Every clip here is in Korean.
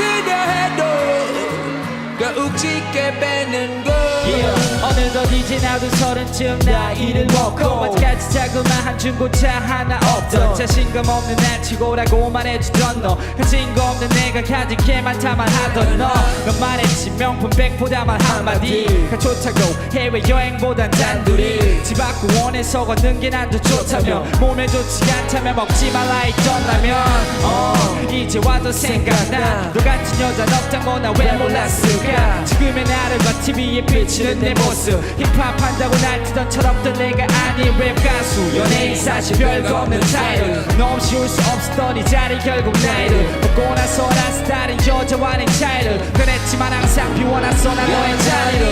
in your. 욱지게 빼는 걸. Yeah. 어느덧 이제 나도 서른쯤 나이를 먹고 아직까지 자그마한 중고차 하나 없던 자신감 없는 날 치고라고만 해주던 너. 가진 거 없는 내가 가진 게 많다만 하던 너넌 말했지 명품 백보다만 한마디 가 좋다고 해외여행보단 단둘이. 집 앞고 원해서 걷는 게 난 더 좋다며 몸에 좋지 않다며 먹지 말라 했던 라면. 어, 이제 와도 생각나. 너 같은 여자는 없다고 나왜 몰랐을까 지금의 나를 봐 TV에 비치는 내 모습. 힙합 한다고 날 뜨던 철없던 내가 아닌 랩 가수. 연예인 사실 별거 없는 타이틀 너 없이 올수 없었던 이 자리 결국 나이를. 먹고 나서 난 스타일은 여자와는 차이를. 그랬지만 항상 비워놨어 난 너의 자리를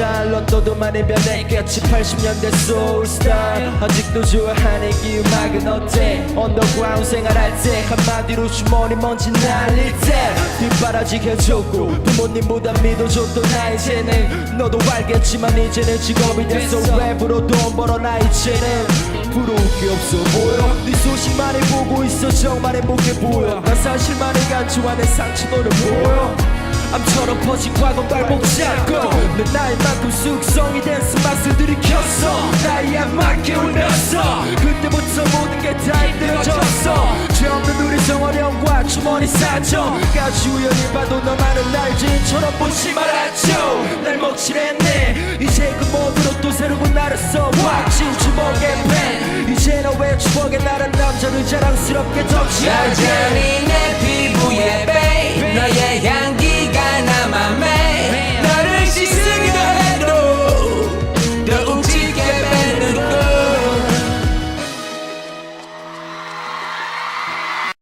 달라 너도 많이 변했겠지 80년대 소울스타 아직도 좋아하는 이 음악은 어때? 언더그라운드 생활할 때 한마디로 주머니 먼지 날릴 때 뒷바라지 해줬고 부모님보다 믿어줬던 나 이제는 너도 알겠지만 이제는 직업이 됐어. 랩으로 돈 벌어 나 이제는 부러울 게 없어 보여. 네 소식만을 보고 있어. 정말 행복해 보여. 난 사실만을 간주하는 상처도를 보여 암처럼 퍼진 과거 발목 잡고 넌 나의 만큼 숙성이 된 스마스 들이켰어. 나이에 맞게 울렸어 그때부터 모든 게 다 힘들어졌어. 죄 없는 우리 정어령과 주머니 사정까지 우연히 봐도 너만은 날 죄인처럼 보지 말았죠. 날 먹칠했네. 이제 그 모두로 또 새로운 나를 써 확진 주먹에 팬. 이제 너의 추억에 나란 남자를 자랑스럽게 덮지. 여전히 내 피부